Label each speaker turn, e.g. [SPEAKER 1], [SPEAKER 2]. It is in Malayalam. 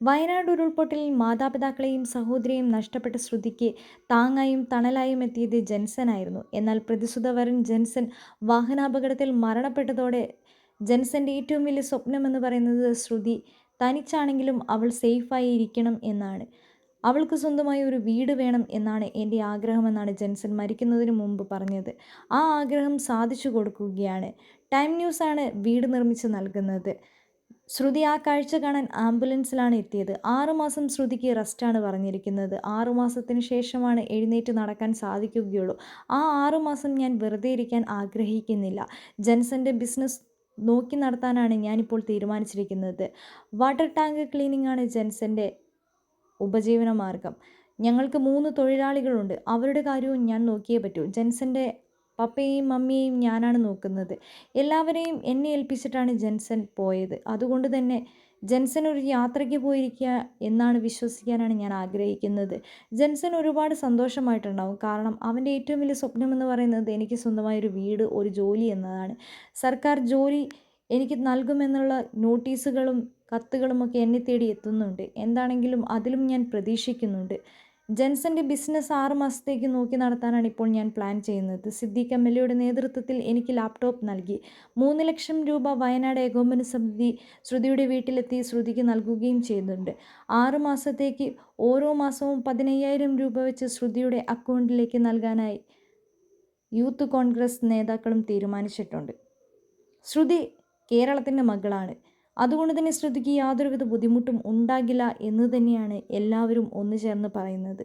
[SPEAKER 1] വയനാട് ഉരുൾപൊട്ടലിൽ മാതാപിതാക്കളെയും സഹോദരിയെയും നഷ്ടപ്പെട്ട ശ്രുതിക്ക് താങ്ങായും തണലായും എത്തിയത് ജെൻസനായിരുന്നു. എന്നാൽ പ്രതിസുത വരൻ ജെൻസൻ വാഹനാപകടത്തിൽ മരണപ്പെട്ടതോടെ ജെൻസന്റെ ഏറ്റവും വലിയ സ്വപ്നമെന്ന് പറയുന്നത് ശ്രുതി തനിച്ചാണെങ്കിലും അവൾ സേഫായി ഇരിക്കണം എന്നാണ്. അവൾക്ക് സ്വന്തമായി ഒരു വീട് വേണം എന്നാണ് എന്റെ ആഗ്രഹമെന്നാണ് ജെൻസൻ മരിക്കുന്നതിന് മുമ്പ് പറഞ്ഞത്. ആ ആഗ്രഹം സാധിച്ചു കൊടുക്കുകയാണ്. ടൈം ന്യൂസാണ് വീട് നിർമ്മിച്ച് നൽകുന്നത്. ശ്രുതി ആ കാഴ്ച കാണാൻ ആംബുലൻസിലാണ് എത്തിയത്. ആറുമാസം ശ്രുതിക്ക് റെസ്റ്റാണ് പറഞ്ഞിരിക്കുന്നത്. ആറുമാസത്തിന് ശേഷമാണ് എഴുന്നേറ്റ് നടക്കാൻ സാധിക്കുകയുള്ളൂ. ആ ആറുമാസം ഞാൻ വെറുതെ ഇരിക്കാൻ ആഗ്രഹിക്കുന്നില്ല. ജെൻസന്റെ ബിസിനസ് നോക്കി നടത്താനാണ് ഞാനിപ്പോൾ തീരുമാനിച്ചിരിക്കുന്നത്. വാട്ടർ ടാങ്ക് ക്ലീനിങ് ആണ് ജെൻസന്റെ ഉപജീവന മാർഗം ഞങ്ങൾക്ക് മൂന്ന് തൊഴിലാളികളുണ്ട്. അവരുടെ കാര്യവും ഞാൻ നോക്കിയേ പറ്റൂ. ജെൻസന്റെ പപ്പയെയും മമ്മിയെയും ഞാനാണ് നോക്കുന്നത്. എല്ലാവരെയും എന്നെ ഏൽപ്പിച്ചിട്ടാണ് ജെൻസൻ പോയത്. അതുകൊണ്ട് തന്നെ ജെൻസൻ ഒരു യാത്രയ്ക്ക് പോയിരിക്കുക എന്നാണ് വിശ്വസിക്കാനാണ് ഞാൻ ആഗ്രഹിക്കുന്നത്. ജെൻസൻ ഒരുപാട് സന്തോഷമായിട്ടുണ്ടാവും. കാരണം അവന്റെ ഏറ്റവും വലിയ സ്വപ്നം എന്ന് പറയുന്നത് എനിക്ക് സ്വന്തമായൊരു വീട് ഒരു ജോലി എന്നതാണ്. സർക്കാർ ജോലി എനിക്ക് നൽകുമെന്നുള്ള നോട്ടീസുകളും കത്തുകളുമൊക്കെ എന്നെ തേടി എത്തുന്നുണ്ട്. എന്താണെങ്കിലും അതിലും ഞാൻ പ്രതീക്ഷിക്കുന്നുണ്ട്. ജെൻസന്റെ ബിസിനസ് ആറ് മാസത്തേക്ക് നോക്കി നടത്താനാണ് ഇപ്പോൾ ഞാൻ പ്ലാൻ ചെയ്യുന്നത്. സിദ്ദീഖ് എം. എൽ. എയുടെ നേതൃത്വത്തിൽ എനിക്ക് ലാപ്ടോപ്പ് നൽകി. മൂന്ന് ലക്ഷം രൂപ വയനാട് ഏകോപന സമിതി ശ്രുതിയുടെ വീട്ടിലെത്തി ശ്രുതിക്ക് നൽകുകയും ചെയ്തിട്ടുണ്ട് ആറ് മാസത്തേക്ക് ഓരോ മാസവും പതിനയ്യായിരം രൂപ വെച്ച് ശ്രുതിയുടെ അക്കൗണ്ടിലേക്ക് നൽകാനായി യൂത്ത് കോൺഗ്രസ് നേതാക്കളും തീരുമാനിച്ചിട്ടുണ്ട്. ശ്രുതി കേരളത്തിന്റെ മകളാണ്. അതുകൊണ്ട് തന്നെ ശ്രുതിക്ക് യാതൊരുവിധ ബുദ്ധിമുട്ടും ഉണ്ടാകില്ല എന്ന് തന്നെയാണ് എല്ലാവരും ഒന്നു ചേർന്ന് പറയുന്നത്.